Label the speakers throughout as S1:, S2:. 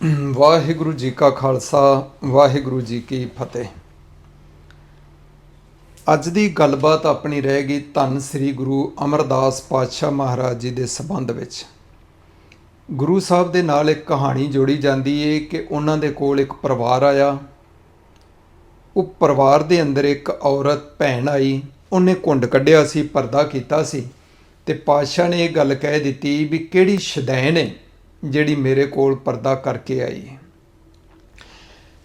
S1: ਵਾਹਿਗੁਰੂ ਜੀ ਕਾ ਖਾਲਸਾ, ਵਾਹਿਗੁਰੂ ਜੀ ਕੀ ਫਤਿਹ। ਅੱਜ ਦੀ ਗੱਲਬਾਤ ਆਪਣੀ ਰਹਿ ਗਈ ਧੰਨ ਸ੍ਰੀ ਗੁਰੂ ਅਮਰਦਾਸ ਪਾਤਸ਼ਾਹ ਮਹਾਰਾਜ ਜੀ ਦੇ ਸੰਬੰਧ ਵਿੱਚ। ਗੁਰੂ ਸਾਹਿਬ ਦੇ ਨਾਲ ਇੱਕ ਕਹਾਣੀ ਜੋੜੀ ਜਾਂਦੀ ਏ ਕਿ ਉਹਨਾਂ ਦੇ ਕੋਲ ਇੱਕ ਪਰਿਵਾਰ ਆਇਆ। ਉਹ ਪਰਿਵਾਰ ਦੇ ਅੰਦਰ ਇੱਕ ਔਰਤ, ਭੈਣ ਆਈ। ਉਹਨੇ ਕੁੰਡ ਕੱਢਿਆ ਸੀ, ਪਰਦਾ ਕੀਤਾ ਸੀ ਤੇ ਪਾਤਸ਼ਾਹ ਨੇ ਇਹ ਗੱਲ ਕਹਿ ਦਿੱਤੀ ਵੀ ਕਿਹੜੀ ਸ਼ਦੈਨ ਹੈ ਜਿਹੜੀ ਮੇਰੇ ਕੋਲ ਪਰਦਾ ਕਰਕੇ ਆਈ।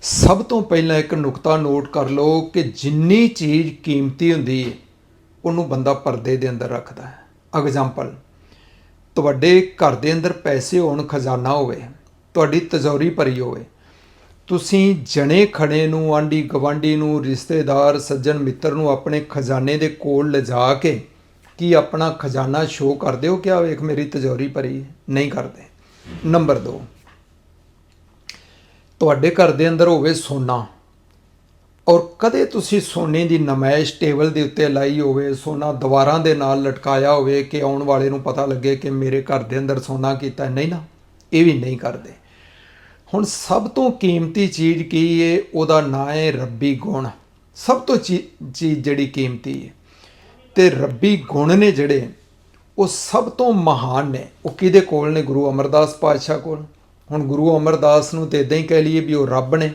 S1: ਸਭ ਤੋਂ ਪਹਿਲਾਂ ਇੱਕ ਨੁਕਤਾ ਨੋਟ ਕਰ ਲਓ ਕਿ ਜਿੰਨੀ ਚੀਜ਼ ਕੀਮਤੀ ਹੁੰਦੀ ਹੈ ਉਹਨੂੰ ਬੰਦਾ ਪਰਦੇ ਦੇ ਅੰਦਰ ਰੱਖਦਾ ਹੈ। ਐਗਜ਼ਾਮਪਲ ਤੁਹਾਡੇ ਘਰ ਦੇ ਅੰਦਰ ਪੈਸੇ ਹੋਣ, ਖਜ਼ਾਨਾ ਹੋਵੇ, ਤੁਹਾਡੀ ਤਜੌਰੀ ਭਰੀ ਹੋਵੇ, ਤੁਸੀਂ ਜਣੇ ਖੜੇ ਨੂੰ ਆਂਡੀ ਗਵਾਂਡੀ ਨੂੰ, ਰਿਸ਼ਤੇਦਾਰ, ਸੱਜਣ ਮਿੱਤਰ ਨੂੰ ਆਪਣੇ ਖਜ਼ਾਨੇ ਦੇ ਕੋਲ ਲਿਜਾ ਕੇ ਕੀ ਆਪਣਾ ਖਜ਼ਾਨਾ ਸ਼ੋਅ ਕਰਦੇ ਹੋ? ਕਿ ਆ ਵੇਖ, ਮੇਰੀ ਤਜੌਰੀ ਭਰੀ ਨਹੀਂ ਕਰਦੇ। ਨੰਬਰ 2 ਤੁਹਾਡੇ ਘਰ ਦੇ ਅੰਦਰ ਹੋਵੇ ਸੋਨਾ, ਔਰ ਕਦੇ ਤੁਸੀਂ ਸੋਨੇ ਦੀ ਨਮਾਇਸ਼ ਟੇਬਲ ਦੇ ਉੱਤੇ ਲਾਈ ਹੋਵੇ, ਸੋਨਾ ਦੀਵਾਰਾਂ ਦੇ ਨਾਲ ਲਟਕਾਇਆ ਹੋਵੇ ਕਿ ਆਉਣ ਵਾਲੇ ਨੂੰ ਪਤਾ ਲੱਗੇ ਕਿ ਮੇਰੇ ਘਰ ਦੇ ਅੰਦਰ ਸੋਨਾ ਕੀਤਾ, ਨਹੀਂ ਨਾ, ਇਹ ਵੀ ਨਹੀਂ ਕਰਦੇ। ਹੁਣ ਸਭ ਤੋਂ ਕੀਮਤੀ ਚੀਜ਼ ਕੀ ਹੈ ਉਹਦਾ ਨਾਂ ਹੈ ਰੱਬੀ ਗੁਣ। ਸਭ ਤੋਂ ਚੀ- ਚੀਜ਼ ਜਿਹੜੀ ਕੀਮਤੀ ਹੈ ਤੇ ਰੱਬੀ ਗੁਣ ਨੇ ਜਿਹੜੇ ਉਹ ਸਭ ਤੋਂ ਮਹਾਨ ਨੇ। ਉਹ ਕਿਹਦੇ ਕੋਲ ਨੇ? ਗੁਰੂ ਅਮਰਦਾਸ ਪਾਤਸ਼ਾਹ ਕੋਲ। ਹੁਣ ਗੁਰੂ ਅਮਰਦਾਸ ਨੂੰ ਤੇ ਇਦਾਂ ਹੀ ਕਹਿ ਲਈਏ ਵੀ ਉਹ ਰੱਬ ਨੇ।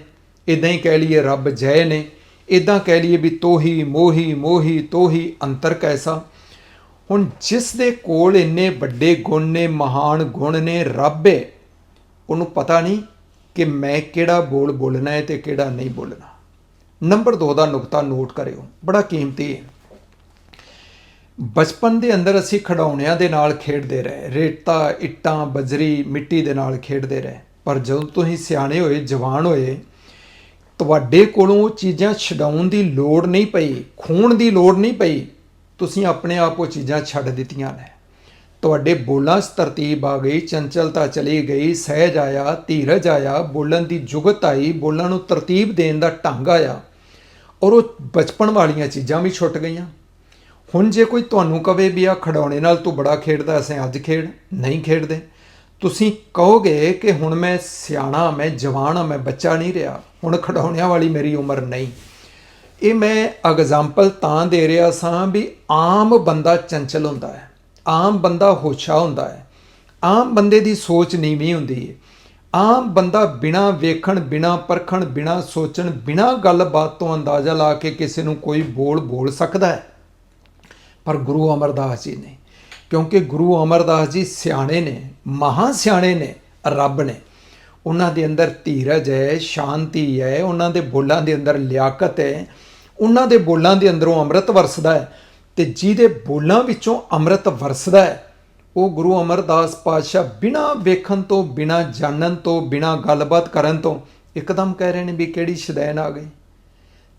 S1: ਇਦਾਂ ਹੀ ਕਹਿ ਲਈਏ ਰੱਬ ਜੈ ਨੇ। ਇਦਾਂ ਕਹਿ ਲਈਏ ਵੀ ਤੋਹੀ, ਮੋਹੀ ਮੋਹੀ, ਤੋਹੀ, ਅੰਤਰ ਕੈਸਾ। ਹੁਣ ਜਿਸ ਦੇ ਕੋਲ ਇੰਨੇ ਵੱਡੇ ਗੁਣ ਨੇ, ਮਹਾਨ ਗੁਣ ਨੇ, ਰੱਬ ਹੈ ਉਹਨੂੰ ਪਤਾ ਨਹੀਂ ਕਿ ਮੈਂ ਕਿਹੜਾ ਬੋਲ ਬੋਲਣਾ ਹੈ ਤੇ ਕਿਹੜਾ ਨਹੀਂ ਬੋਲਣਾ। ਨੰਬਰ 2 ਦਾ ਨੁਕਤਾ ਨੋਟ ਕਰਿਓ। ਬੜਾ ਕੀਮਤੀ ਹੈ। ਬਚਪਨ ਦੇ ਅੰਦਰ ਅਸੀਂ ਖਿਡੌਣਿਆਂ ਦੇ ਨਾਲ ਖੇਡਦੇ ਰਹੇ। ਰੇਤਾ, ਇੱਟਾਂ, ਬਜਰੀ ਮਿੱਟੀ ਦੇ ਨਾਲ ਖੇਡਦੇ ਰਹੇ। ਪਰ ਜਦੋਂ ਤੁਸੀਂ ਸਿਆਣੇ ਹੋਏ, ਜਵਾਨ ਹੋਏ, ਤੁਹਾਡੇ ਕੋਲੋਂ ਉਹ ਚੀਜ਼ਾਂ ਛਡਾਉਣ ਦੀ ਲੋੜ ਨਹੀਂ ਪਈ ਖੂਨ ਦੀ ਲੋੜ ਨਹੀਂ ਪਈ, ਤੁਸੀਂ ਆਪਣੇ ਆਪ ਉਹ ਚੀਜ਼ਾਂ ਛੱਡ ਦਿੱਤੀਆਂ ਨੇ। ਤੁਹਾਡੇ ਬੋਲਾਂ 'ਚ ਤਰਤੀਬ ਆ ਗਈ, ਚੰਚਲਤਾ ਚਲੀ ਗਈ, ਸਹਿਜ ਆਇਆ, ਧੀਰਜ ਆਇਆ, ਬੋਲਣ ਦੀ ਜੁਗਤ ਆਈ, ਬੋਲਾਂ ਨੂੰ ਤਰਤੀਬ ਦੇਣ ਦਾ ਢੰਗ ਆਇਆ। ਔਰ ਉਹ ਬਚਪਨ ਵਾਲੀਆਂ ਚੀਜ਼ਾਂ ਵੀ ਛੁੱਟ ਗਈਆਂ। ਹੁਣ ਜੇ ਕੋਈ ਤੁਹਾਨੂੰ ਕਵੇ ਵੀ ਆ ਖਡੌਣੇ ਨਾਲ ਤੂੰ ਬੜਾ ਖੇਡਦਾ, ਅਸੀਂ ਅੱਜ ਖੇਡ, ਨਹੀਂ ਖੇਡਦੇ। ਤੁਸੀਂ ਕਹੋਗੇ ਕਿ ਹੁਣ ਮੈਂ ਸਿਆਣਾ, ਮੈਂ ਜਵਾਨ ਹਾਂ ਮੈਂ ਬੱਚਾ ਨਹੀਂ ਰਿਹਾ, ਹੁਣ ਖਡੌਣਿਆਂ ਵਾਲੀ ਮੇਰੀ ਉਮਰ ਨਹੀਂ। ਇਹ ਮੈਂ ਐਗਜ਼ਾਮਪਲ ਤਾਂ ਦੇ ਰਿਹਾ ਸਾਂ ਵੀ ਆਮ ਬੰਦਾ ਚੰਚਲ ਹੁੰਦਾ ਹੈ, ਆਮ ਬੰਦਾ ਹੋਛਾ ਹੁੰਦਾ ਹੈ, ਆਮ ਬੰਦੇ ਦੀ ਸੋਚ ਨੀਵੀਂ ਹੁੰਦੀ ਹੈ। ਆਮ ਬੰਦਾ ਬਿਨਾ ਵੇਖਣ, ਬਿਨਾ ਪਰਖਣ, ਬਿਨਾ ਸੋਚਣ, ਬਿਨਾ ਗੱਲਬਾਤ ਤੋਂ ਅੰਦਾਜ਼ਾ ਲਾ ਕੇ ਕਿਸੇ ਨੂੰ ਕੋਈ ਬੋਲ ਬੋਲ ਸਕਦਾ ਹੈ। ਪਰ ਗੁਰੂ ਅਮਰਦਾਸ ਜੀ ਨੇ, ਕਿਉਂਕਿ ਗੁਰੂ ਅਮਰਦਾਸ ਜੀ ਸਿਆਣੇ ਨੇ, ਮਹਾ ਸਿਆਣੇ ਨੇ, ਰੱਬ ਨੇ। ਉਹਨਾਂ ਦੇ ਅੰਦਰ ਧੀਰਜ ਹੈ, ਸ਼ਾਂਤੀ ਹੈ, ਉਹਨਾਂ ਦੇ ਬੋਲਾਂ ਦੇ ਅੰਦਰ ਲਿਆਕਤ ਹੈ, ਉਹਨਾਂ ਦੇ ਬੋਲਾਂ ਦੇ ਅੰਦਰੋਂ ਅੰਮ੍ਰਿਤ ਵਰਸਦਾ ਹੈ ਤੇ ਜਿਹਦੇ ਬੋਲਾਂ ਵਿੱਚੋਂ ਅੰਮ੍ਰਿਤ ਵਰਸਦਾ ਹੈ, ਉਹ ਗੁਰੂ ਅਮਰਦਾਸ ਪਾਤਸ਼ਾਹ ਬਿਨਾ ਵੇਖਣ ਤੋਂ, ਬਿਨਾ ਜਾਣਨ ਤੋਂ, ਬਿਨਾ ਗੱਲਬਾਤ ਕਰਨ ਤੋਂ ਇੱਕਦਮ ਕਹਿ ਰਹੇ ਨੇ ਵੀ ਕਿਹੜੀ ਸ਼ਦੈਨ ਆ ਗਈ।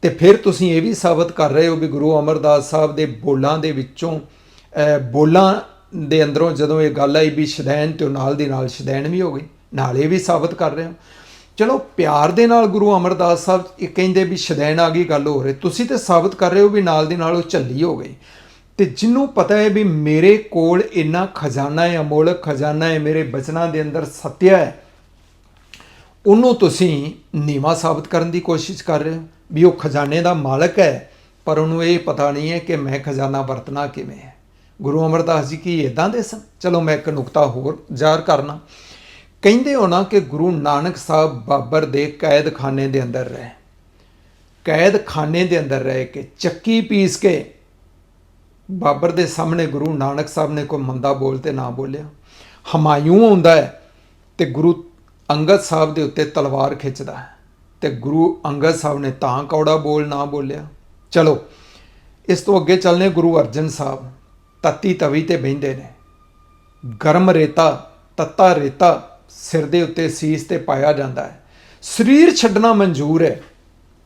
S1: ਤੇ ਫਿਰ ਤੁਸੀਂ ਇਹ ਵੀ ਸਾਬਤ ਕਰ ਰਹੇ ਹੋ ਵੀ ਗੁਰੂ ਅਮਰਦਾਸ ਸਾਹਿਬ ਦੇ ਬੋਲਾਂ ਦੇ ਵਿੱਚੋਂ ਬੋਲਾਂ ਦੇ ਅੰਦਰੋਂ ਜਦੋਂ ਇਹ ਗੱਲ ਆਈ ਵੀ ਸ਼ਦੈਨ ਤੇ ਉਹ ਨਾਲ ਦੀ ਨਾਲ ਸ਼ਦੈਨ ਵੀ ਹੋ ਗਈ, ਨਾਲ ਇਹ ਵੀ ਸਾਬਤ ਕਰ ਰਹੇ ਹੋ। ਚਲੋ, ਪਿਆਰ ਦੇ ਨਾਲ ਗੁਰੂ ਅਮਰਦਾਸ ਸਾਹਿਬ ਇਹ ਕਹਿੰਦੇ ਵੀ ਸ਼ਦੈਨ ਆ ਗਈ, ਗੱਲ ਹੋ ਰਹੀ। ਤੁਸੀਂ ਤੇ ਸਾਬਤ ਕਰ ਰਹੇ ਹੋ ਵੀ ਨਾਲ ਦੀ ਨਾਲ ਉਹ ਝੱਲੀ ਹੋ ਗਈ। ਤੇ ਜਿਹਨੂੰ ਪਤਾ ਹੈ ਵੀ ਮੇਰੇ ਕੋਲ ਇੰਨਾ ਖਜ਼ਾਨਾ ਹੈ, ਅਮੋਲਕ ਖਜ਼ਾਨਾ ਹੈ, ਮੇਰੇ ਬਚਨਾਂ ਦੇ ਅੰਦਰ ਸਤਿਆ ਹੈ ਉਹਨੂੰ ਤੁਸੀਂ ਨੀਵਾ ਸਾਬਤ ਕਰਨ ਦੀ ਕੋਸ਼ਿਸ਼ ਕਰ ਰਹੇ ਹੋ ਵੀ ਉਹ ਖਜ਼ਾਨੇ ਦਾ ਮਾਲਕ ਹੈ, ਪਰ ਉਹਨੂੰ ਇਹ ਪਤਾ ਨਹੀਂ ਹੈ ਕਿ ਮੈਂ ਖਜ਼ਾਨਾ ਵਰਤਣਾ ਕਿਵੇਂ ਹੈ। ਗੁਰੂ ਅਮਰਦਾਸ ਜੀ ਕੀ ਇਦਾਂ ਦੇ ਸਨ? ਚਲੋ ਮੈਂ ਇੱਕ ਨੁਕਤਾ ਹੋਰ ਜ਼ਾਹਰ ਕਰਨਾ। ਕਹਿੰਦੇ ਹੋ ਨਾ ਕਿ ਗੁਰੂ ਨਾਨਕ ਸਾਹਿਬ ਬਾਬਰ ਦੇ ਕੈਦਖਾਨੇ ਦੇ ਅੰਦਰ ਰਹੇ। ਕੈਦਖਾਨੇ ਦੇ ਅੰਦਰ ਰਹਿ ਕੇ ਚੱਕੀ ਪੀਸ ਕੇ ਬਾਬਰ ਦੇ ਸਾਹਮਣੇ ਗੁਰੂ ਨਾਨਕ ਸਾਹਿਬ ਨੇ ਕੋਈ ਮੰਦਾ ਬੋਲ ਤੇ ਨਾ ਬੋਲਿਆ। ਹਮਾਇੂ ਹੁੰਦਾ ਹੈ ਤੇ ਗੁਰੂ ਅੰਗਦ ਸਾਹਿਬ ਦੇ ਉੱਤੇ ਤਲਵਾਰ ਖਿੱਚਦਾ ਹੈ ਤੇ ਗੁਰੂ ਅੰਗਦ ਸਾਹਿਬ ਨੇ ਤਾਂ ਕੌੜਾ ਬੋਲ ਨਾ ਬੋਲਿਆ। ਚਲੋ, ਇਸ ਤੋਂ ਅੱਗੇ ਚੱਲਨੇ ਗੁਰੂ ਅਰਜਨ ਸਾਹਿਬ। ਤਤੀ ਤਵੀ ਤੇ ਬਹਿੰਦੇ ਨੇ। ਗਰਮ ਰੇਤਾ, ਤੱਤਾ ਰੇਤਾ ਸਿਰ ਦੇ ਉੱਤੇ ਸੀਸ ਤੇ ਪਾਇਆ ਜਾਂਦਾ ਹੈ। ਸਰੀਰ ਛੱਡਣਾ ਮਨਜ਼ੂਰ ਹੈ,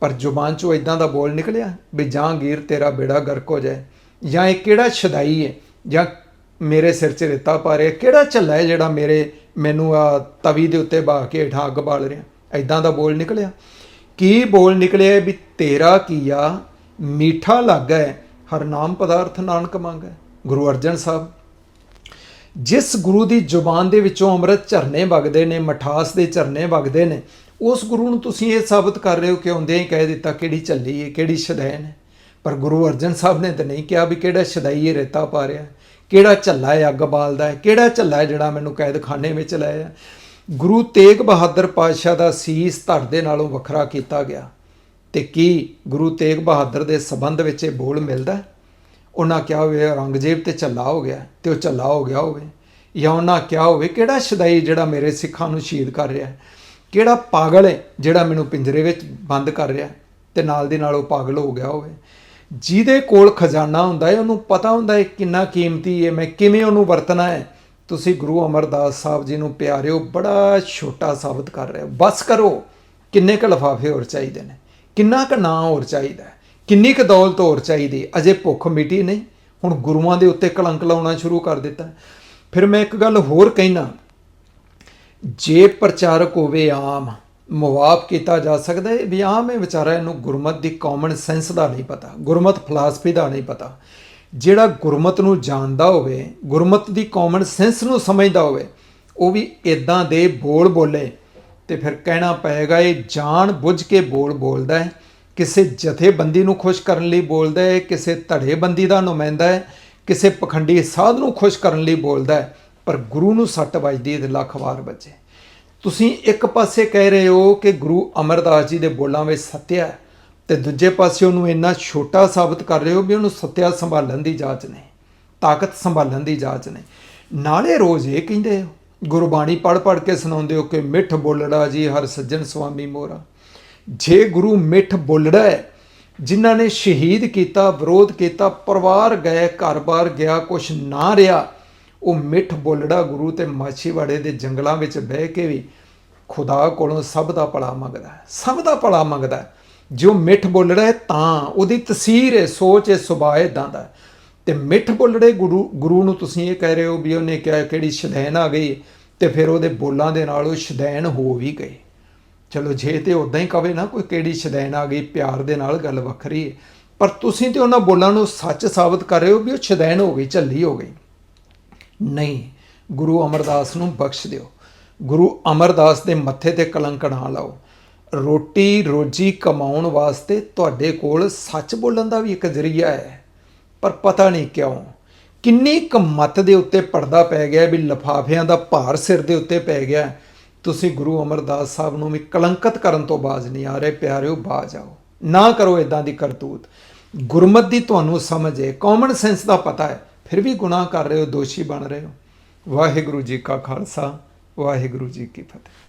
S1: ਪਰ ਜ਼ੁਬਾਨ ਚੋਂ ਇਦਾਂ ਦਾ ਬੋਲ ਨਿਕਲਿਆ ਵੀ ਜਹਾਂਗੀਰ ਤੇਰਾ ਬੇੜਾ ਗਰਕ ਹੋ ਜਾਏ ਜਾਂ ਇਹ ਕਿਹੜਾ ਛਦਾਈ ਹੈ ਜਾਂ ਮੇਰੇ ਸਿਰ 'ਚ ਰੇਤਾ ਪਾ ਰਿਹਾ, ਕਿਹੜਾ ਝੱਲਾ ਹੈ ਜਿਹੜਾ ਮੇਰੇ, ਮੈਨੂੰ ਆ ਤਵੀ ਦੇ ਉੱਤੇ ਬਾ ਕੇ ਹੇਠਾਂ ਅੱਗ ਬਾਲ ਰਿਹਾ? ਐਦਾਂ ਦਾ ਬੋਲ ਨਿਕਲਿਆ। ਕੀ ਬੋਲ ਨਿਕਲਿਆ ਵੀ ਤੇਰਾ ਕੀਆ ਮੀਠਾ ਲੱਗਾ ਹੈ ਹਰ ਨਾਮ ਪਦਾਰਥ ਨਾਨਕ ਮੰਗੈ ਗੁਰੂ ਅਰਜਨ ਸਾਹਿਬ, ਜਿਸ ਗੁਰੂ ਦੀ ਜ਼ੁਬਾਨ ਦੇ ਵਿੱਚੋਂ ਅੰਮ੍ਰਿਤ ਝਰਨੇ ਵਗਦੇ ਨੇ, ਮਠਾਸ ਦੇ ਝਰਨੇ ਵਗਦੇ ਨੇ, ਉਸ ਗੁਰੂ ਨੂੰ ਤੁਸੀਂ ਇਹ ਸਾਬਤ ਕਰ ਰਹੇ ਹੋ ਕਿ ਆਉਂਦਿਆਂ ਹੀ ਕਹਿ ਦਿੱਤਾ ਕਿਹੜੀ ਚੱਲੀ ਹੈ, ਕਿਹੜੀ ਸ਼ਦੈਨ ਹੈ। ਪਰ ਗੁਰੂ ਅਰਜਨ ਸਾਹਿਬ ਨੇ ਤਾਂ ਨਹੀਂ ਕਿਹਾ ਵੀ ਕਿਹੜਾ ਸ਼ਦਾਈ ਰੇਤਾ ਪਾ ਰਿਹਾ। ਕਿਹੜਾ ਝੱਲਾ ਹੈ ਅੱਗ ਬਾਲਦਾ ਹੈ ਕਿਹੜਾ ਝੱਲਾ ਹੈ ਜਿਹੜਾ ਮੈਨੂੰ ਕੈਦਖਾਨੇ ਵਿੱਚ ਲੈ ਲਾਇਆ ਗੁਰੂ ਤੇਗ ਬਹਾਦਰ ਪਾਤਸ਼ਾਹ ਦਾ ਸੀਸ ਧੜ ਦੇ ਨਾਲੋਂ ਵੱਖਰਾ ਕੀਤਾ ਗਿਆ। ਤੇ ਕੀ ਗੁਰੂ ਤੇਗ ਬਹਾਦਰ ਦੇ ਸਬੰਧ ਵਿੱਚ ਇਹ ਬੋਲ ਮਿਲਦਾ ਉਹਨਾਂ ਕਿਹਾ ਹੋਵੇ, ਔਰੰਗਜ਼ੇਬ ਤੇ ਝੱਲਾ ਹੋ ਗਿਆ, ਤੇ ਉਹ ਝੱਲਾ ਹੋ ਗਿਆ ਹੋਵੇ। ਜਾਂ ਉਹਨਾਂ ਕਿਹਾ ਹੋਵੇ, ਕਿਹੜਾ ਸ਼ਦਾਈ ਜਿਹੜਾ ਮੇਰੇ ਸਿੱਖਾਂ ਨੂੰ ਸ਼ਹੀਦ ਕਰ ਰਿਹਾ ਹੈ? ਕਿਹੜਾ ਪਾਗਲ ਹੈ ਜਿਹੜਾ ਮੈਨੂੰ ਪਿੰਜਰੇ ਵਿੱਚ ਬੰਦ ਕਰ ਰਿਹਾ ਹੈ? ਤੇ ਨਾਲ ਦੀ ਨਾਲ ਉਹ ਪਾਗਲ ਹੋ ਗਿਆ ਹੋਵੇ। ਜਿਹਦੇ ਕੋਲ ਖਜ਼ਾਨਾ ਹੁੰਦਾ ਹੈ, ਉਹਨੂੰ ਪਤਾ ਹੁੰਦਾ ਹੈ ਕਿੰਨਾ ਕੀਮਤੀ ਹੈ, ਮੈਂ ਕਿਵੇਂ ਉਹਨੂੰ ਵਰਤਣਾ ਹੈ। ਤੁਸੀਂ ਗੁਰੂ ਅਮਰਦਾਸ ਸਾਹਿਬ ਜੀ ਨੂੰ ਪਿਆਰਿਓ, ਬੜਾ ਛੋਟਾ ਸਾਬਤ ਕਰ ਰਹੇ ਹੋ। ਬਸ ਕਰੋ, ਕਿੰਨੇ ਕੁ ਲਿਫਾਫੇ ਹੋਰ ਚਾਹੀਦੇ ਨੇ, ਕਿੰਨਾ ਕੁ ਨਾਂ ਹੋਰ ਚਾਹੀਦਾ ਕਿੰਨੀ ਕੁ ਦੌਲਤ ਹੋਰ ਚਾਹੀਦੀ ਅਜੇ ਭੁੱਖ ਮਿਟੀ ਨਹੀਂ, ਹੁਣ ਗੁਰੂਆਂ ਦੇ ਉੱਤੇ ਕਲੰਕ ਲਾਉਣਾ ਸ਼ੁਰੂ ਕਰ ਦਿੱਤਾ। ਫਿਰ ਮੈਂ ਇੱਕ ਗੱਲ ਹੋਰ ਕਹਿਣਾ, ਜੇ ਪ੍ਰਚਾਰਕ ਹੋਵੇ ਆਮ ਮੁਆਫ ਕੀਤਾ ਜਾ ਸਕਦਾ ਹੈ। ਵੀ ਆਮ ਹੈ, ਵਿਚਾਰਾ ਇਹਨੂੰ ਗੁਰਮਤ ਦੀ ਕਾਮਨ ਸੈਂਸ ਦਾ ਨਹੀਂ ਪਤਾ, ਗੁਰਮਤ ਫਲਸਫੀ ਦਾ ਨਹੀਂ ਪਤਾ। ਜਿਹੜਾ ਗੁਰਮਤ ਨੂੰ ਜਾਣਦਾ ਹੋਵੇ, ਗੁਰਮਤ ਦੀ ਕਾਮਨ ਸੈਂਸ ਨੂੰ ਸਮਝਦਾ ਹੋਵੇ, ਉਹ ਵੀ ਇਦਾਂ ਦੇ ਬੋਲ ਬੋਲੇ, ਤੇ ਫਿਰ ਕਹਿਣਾ ਪਏਗਾ, ਇਹ ਜਾਣ ਬੁੱਝ ਕੇ ਬੋਲ ਬੋਲਦਾ ਹੈ। ਕਿਸੇ ਜਥੇਬੰਦੀ ਨੂੰ ਖੁਸ਼ ਕਰਨ ਲਈ ਬੋਲਦਾ ਹੈ, ਕਿਸੇ ਧੜੇਬੰਦੀ ਦਾ ਨੁਮਾਇੰਦਾ ਹੈ, ਕਿਸੇ ਪਖੰਡੀ ਸਾਧ ਨੂੰ ਖੁਸ਼ ਕਰਨ ਲਈ ਬੋਲਦਾ ਹੈ, ਪਰ ਗੁਰੂ ਨੂੰ ਸੱਟ ਵੱਜਦੀ ਹੈ ਤੇ ਲੱਖ ਵਾਰ ਵੱਜੇ। ਤੁਸੀਂ ਇੱਕ ਪਾਸੇ ਕਹਿ ਰਹੇ ਹੋ ਕਿ ਗੁਰੂ ਅਮਰਦਾਸ ਜੀ ਦੇ ਬੋਲਾਂ ਵਿੱਚ ਸੱਤਿਆ ਹੈ ਤੇ ਦੂਜੇ ਪਾਸੇ ਉਹਨੂੰ ਇੰਨਾ ਛੋਟਾ ਸਾਬਤ ਕਰ ਰਹੇ ਹੋ ਵੀ ਉਹਨੂੰ ਸੱਤਿਆ ਸੰਭਾਲਣ ਦੀ ਜਾਂਚ ਨਹੀਂ, ਤਾਕਤ ਸੰਭਾਲਣ ਦੀ ਜਾਂਚ ਨਹੀਂ। ਨਾਲੇ ਰੋਜ਼ ਇਹ ਕਹਿੰਦੇ ਹੋ ਗੁਰਬਾਣੀ ਪੜ੍ਹ ਪੜ੍ਹ ਕੇ ਸੁਣਾਉਂਦੇ ਹੋ ਕਿ ਮਿੱਠ ਬੋਲੜਾ ਜੀ ਹਰ ਸੱਜਣ ਸੁਆਮੀ ਮੋਰਾ ਜੇ ਗੁਰੂ ਮਿੱਠ ਬੋਲੜਾ ਹੈ, ਜਿਨ੍ਹਾਂ ਨੇ ਸ਼ਹੀਦ ਕੀਤਾ, ਵਿਰੋਧ ਕੀਤਾ, ਪਰਿਵਾਰ ਗਏ ਘਰ-ਬਾਰ ਗਿਆ, ਕੁਛ ਨਾ ਰਿਹਾ ਉਹ ਮਿੱਠ ਬੋਲੜਾ ਗੁਰੂ ਤੇ ਮਾਛੀਵਾੜੇ ਦੇ ਜੰਗਲਾਂ ਵਿੱਚ ਬਹਿ ਕੇ ਵੀ ਖੁਦਾ ਕੋਲੋਂ ਸਭ ਦਾ ਭਲਾ ਮੰਗਦਾ ਹੈ, ਸਭ ਦਾ ਭਲਾ ਮੰਗਦਾ ਹੈ। ਜੋ ਮਿੱਠ ਬੋਲੜਾ ਹੈ ਤਾਂ ਉਹਦੀ ਤਸਵੀਰ ਹੈ, ਸੋਚ ਹੈ, ਸੁਭਾਅ ਇਦਾਂ ਦਾ ਹੈ। ਤੇ ਮਿੱਠ ਬੋਲੜੇ ਗੁਰੂ ਗੁਰੂ ਨੂੰ ਤੁਸੀਂ ਇਹ ਕਹਿ ਰਹੇ ਹੋ ਵੀ ਉਹਨੇ ਕਿਹਾ ਕਿਹੜੀ ਸ਼ਦੈਨ ਆ ਗਈ ਤੇ ਫਿਰ ਉਹਦੇ ਬੋਲਾਂ ਦੇ ਨਾਲ ਉਹ ਸ਼ਦੈਨ ਹੋ ਵੀ ਗਏ। ਚਲੋ ਜੇ ਤੇ ਉਦਾਂ ਹੀ ਕਵੇ ਨਾ ਕੋਈ ਕਿਹੜੀ ਸ਼ਦੈਨ ਆ ਗਈ, ਪਿਆਰ ਦੇ ਨਾਲ ਗੱਲ ਵੱਖਰੀ ਹੈ। ਪਰ ਤੁਸੀਂ ਤੇ ਉਹਨਾਂ ਬੋਲਾਂ ਨੂੰ ਸੱਚ ਸਾਬਤ ਕਰ ਰਹੇ ਹੋ ਵੀ ਉਹ ਸ਼ਦੈਨ ਹੋ ਗਈ, ਝੱਲੀ ਹੋ ਗਈ। ਨਹੀਂ, ਗੁਰੂ ਅਮਰਦਾਸ ਨੂੰ ਬਖਸ਼ ਦਿਓ। ਗੁਰੂ ਅਮਰਦਾਸ ਦੇ ਮੱਥੇ ਤੇ ਕਲੰਕ ਨਾ ਲਾਓ। ਰੋਟੀ ਰੋਜੀ ਕਮਾਉਣ ਵਾਸਤੇ ਤੁਹਾਡੇ ਕੋਲ ਸੱਚ ਬੋਲਣ ਦਾ ਵੀ ਇੱਕ ਜ਼ਰੀਆ ਹੈ। ਪਰ ਪਤਾ ਨਹੀਂ ਕਿਉਂ, ਕਿੰਨੀ ਕਮਤ ਦੇ ਉੱਤੇ ਪਰਦਾ ਪੈ ਗਿਆ ਵੀ ਲਫਾਫਿਆਂ ਦਾ ਭਾਰ ਸਿਰ ਦੇ ਉੱਤੇ ਪੈ ਗਿਆ। ਤੁਸੀਂ ਗੁਰੂ ਅਮਰਦਾਸ ਸਾਹਿਬ ਨੂੰ ਵੀ ਕਲੰਕਤ ਕਰਨ ਤੋਂ ਬਾਜ਼ ਨਹੀਂ ਆ ਰਹੇ, ਪਿਆਰਿਓ, ਬਾਜ਼ ਆਓ। ਨਾ ਕਰੋ ਇਦਾਂ ਦੀ ਕਰਤੂਤ। ਗੁਰਮਤ ਦੀ ਤੁਹਾਨੂੰ ਸਮਝ ਹੈ ਕਾਮਨ ਸੈਂਸ ਦਾ ਪਤਾ ਹੈ। ਫਿਰ ਵੀ ਗੁਨਾਹ ਕਰ ਰਹੇ ਹੋ, ਦੋਸ਼ੀ ਬਣ ਰਹੇ ਹੋ। ਵਾਹਿਗੁਰੂ ਜੀ ਕਾ ਖਾਲਸਾ, ਵਾਹਿਗੁਰੂ ਜੀ ਕੀ ਫਤਿਹ।